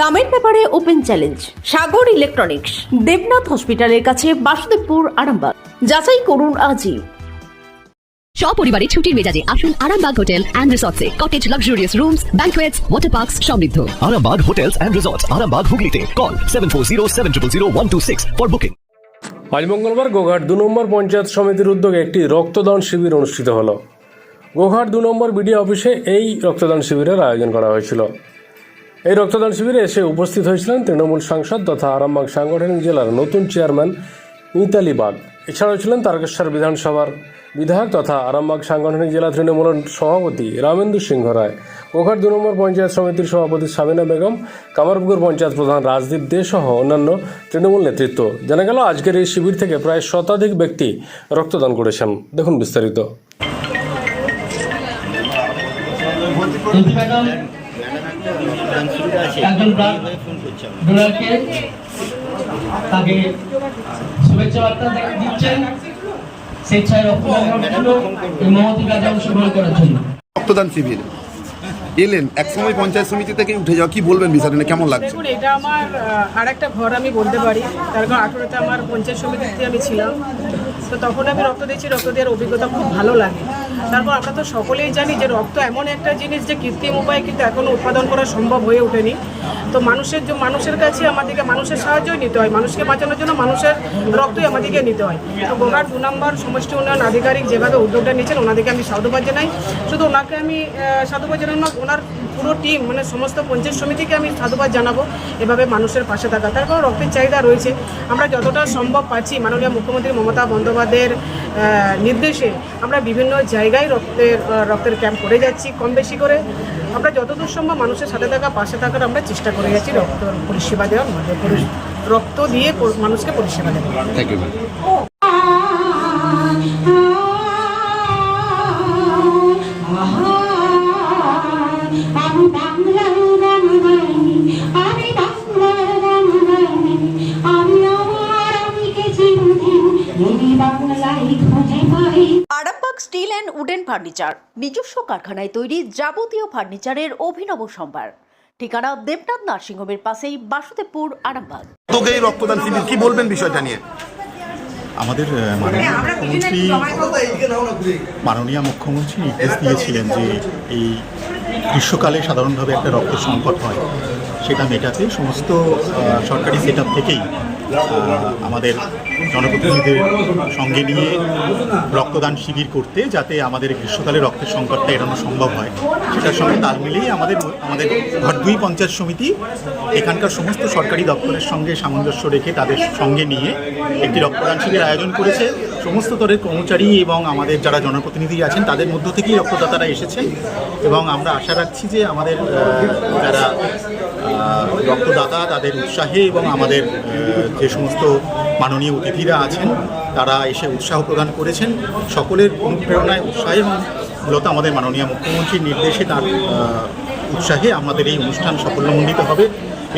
দামের ব্যাপারে open challenge Sagar electronics Debnath হসপিটালের কাছে বাসুদেবপুর আরামবাগ। যাচাই করুন আজই। সপরিবারে ছুটির মেজাজে আসুন Arambagh hotel and রিসর্টসে। Cottage luxurious rooms banquets water parks সমৃদ্ধ। Arambag Hotels and Resorts, Arambag Hooghly Call 740 for booking. আজ মঙ্গলবার গোঘাট দু নম্বর পঞ্চায়েত সমিতির উদ্যোগে একটি রক্তদান শিবির অনুষ্ঠিত হলো। গোঘাট দু নম্বর বিডিও অফিসে এই রক্তদান শিবিরের আয়োজন করা হয়েছিল। এই রক্তদান শিবিরে এসে উপস্থিত হয়েছিলেন তৃণমূল সাংসদ তথা আরামবাগ সাংগঠনিক জেলার নতুন চেয়ারম্যান মিতালি বাগ। এছাড়াও ছিলেন তারকেশ্বর বিধানসভার বিধায়ক তথা আরামবাগ সাংগঠনিক জেলা তৃণমূলের সভাপতি রামেন্দু সিংহ রায়। গোঘাট দু নম্বর পঞ্চায়েত সমিতির সভাপতি সাবিনা বেগম, কামারপুকুর পঞ্চায়েত প্রধান রাজদীপ দে সহ অন্যান্য তৃণমূল নেতৃত্ব। জানা গেল, আজকের এই শিবির থেকে প্রায় শতাধিক ব্যক্তি রক্তদান করেছেন। দেখুন বিস্তারিত। একজন ডোনারকে তাকে শুভেচ্ছা বার্তা দিচ্ছেন স্বেচ্ছায় রক্তদান এই মহতি কাজে অংশগ্রহণ করার জন্য। রক্তদান শিবির। এলেন একসময় পঞ্চায়েত সমিতি থেকে উঠে যাওয়া কি বলবেন নিয়ে? কেমন লাগছে? দেখুন এটা আমার আর একটা ঘর আমি বলতে পারি। তার কারণ আঠেরোতে আমার পঞ্চায়েত সমিতিতে আমি ছিলাম। তো তখন আমি রক্ত দিয়েছি রক্ত দেওয়ার অভিজ্ঞতা খুব ভালো লাগে। তারপর আমরা তো সকলেই জানি যে রক্ত এমন একটা জিনিস যে কৃত্রিম উপায়ে কিন্তু এখনও উৎপাদন করা সম্ভব হয়ে ওঠেনি। তো মানুষের যে মানুষের কাছে আমাদেরকে মানুষের সাহায্যই নিতে হয়। মানুষকে বাঁচানোর জন্য মানুষের রক্তই আমাদেরকে নিতে হয়। তো গোহার দু নম্বর সমষ্টি উন্নয়ন আধিকারিক যেভাবে উদ্যোগটা নিয়েছেন, ওনাদেরকে আমি সাধুবাদ জানাই। শুধু ওনাকে আমি সাধুবাদ জানাই না, ওনার পুরো টিম মানে সমস্ত পঞ্চায়েত সমিতিকে আমি সাধুবাদ জানাব এভাবে মানুষের পাশে থাকা। তারপর রক্তের চাহিদা রয়েছে। আমরা যতটা সম্ভব পাচ্ছি মাননীয় মুখ্যমন্ত্রী মমতা বন্দ্যোপাধ্যায়ের নির্দেশে আমরা বিভিন্ন জায়গায় রক্তের রক্তের ক্যাম্প করে যাচ্ছি, কম বেশি করে। আমরা যতদূর সম্ভব মানুষের সাথে থাকা, পাশে থাকার আমরা চেষ্টা করে যাচ্ছি রক্ত পরিষেবা দেওয়ার মধ্যে। রক্ত দিয়ে মানুষকে পরিষেবা দেওয়া ফার্নিচার। নিজস্ব কারখানায় তৈরি যাবতীয় ফার্নিচারের অভিনব সম্ভার। ঠিকানা দেবনাথ নার্সিংহোমের পাশেই বাসুদেবপুর আরামবাগ। তোকে এই রক্তদান শিবির কি বলবেন বিষয়টা নিয়ে? আমাদের মাননীয় মুখ্যমন্ত্রী মাননীয় মুখ্যমন্ত্রী নির্দেশ দিয়েছিলেন যে এই গ্রীষ্মকালে সাধারণভাবে একটা রক্ত সংকট হয়। সেটা মেটাতে সমস্ত সরকারি সেট থেকেই আমাদের জনপ্রতিনিধিদের সঙ্গে নিয়ে রক্তদান শিবির করতে যাতে আমাদের গ্রীষ্মকালে রক্তের সংকটটা এড়ানো সম্ভব হয়। সেটার সঙ্গে তাল মিলিয়ে আমাদের আমাদের ঘরদুই পঞ্চায়েত সমিতি এখানকার সমস্ত সরকারি দপ্তরের সঙ্গে সামঞ্জস্য রেখে তাদের সঙ্গে নিয়ে একটি রক্তদান শিবির আয়োজন করেছে। সমস্ত স্তরের কর্মচারী এবং আমাদের যারা জনপ্রতিনিধি আছেন, তাদের মধ্য থেকেই রক্তদাতারা এসেছেন এবং আমরা আশা রাখছি যে আমাদের যারা রক্তদাতা, তাদের উৎসাহে এবং আমাদের যে সমস্ত মাননীয় অতিথিরা আছেন, তারা এসে উৎসাহ প্রদান করেছেন। সকলের অনুপ্রেরণায়, উৎসাহে এবং মূলত আমাদের মাননীয় মুখ্যমন্ত্রীর নির্দেশে তার উৎসাহে আমাদের এই অনুষ্ঠান সাফল্যমণ্ডিত হবে।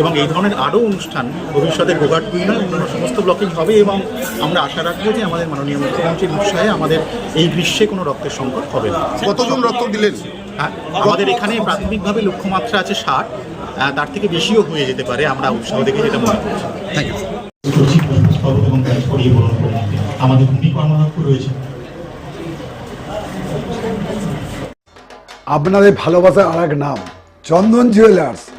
এবং এই ধরনের আরও অনুষ্ঠান ভবিষ্যতে গোঘাট দুই অন্যান্য সমস্ত ব্লকেই হবে এবং আমরা আশা রাখব যে আমাদের মাননীয় মুখ্যমন্ত্রীর উৎসাহে আমাদের এই গ্রীষ্মে কোনো রক্তের সংকট হবে না। কতজন রক্ত দিলেন? হ্যাঁ, আমাদের এখানে প্রাথমিকভাবে লক্ষ্যমাত্রা আছে ষাট তার থেকে বেশিও হয়ে যেতে পারে আমরা উৎসাহ দেখে যেটা মনে করছি। থ্যাংক ইউ এবং কাজ বরণ করে আমাদের ভূমি কর্মদক্ষ রয়েছে। আপনাদের ভালোবাসার আর এক নাম চন্দন জুয়েলার্স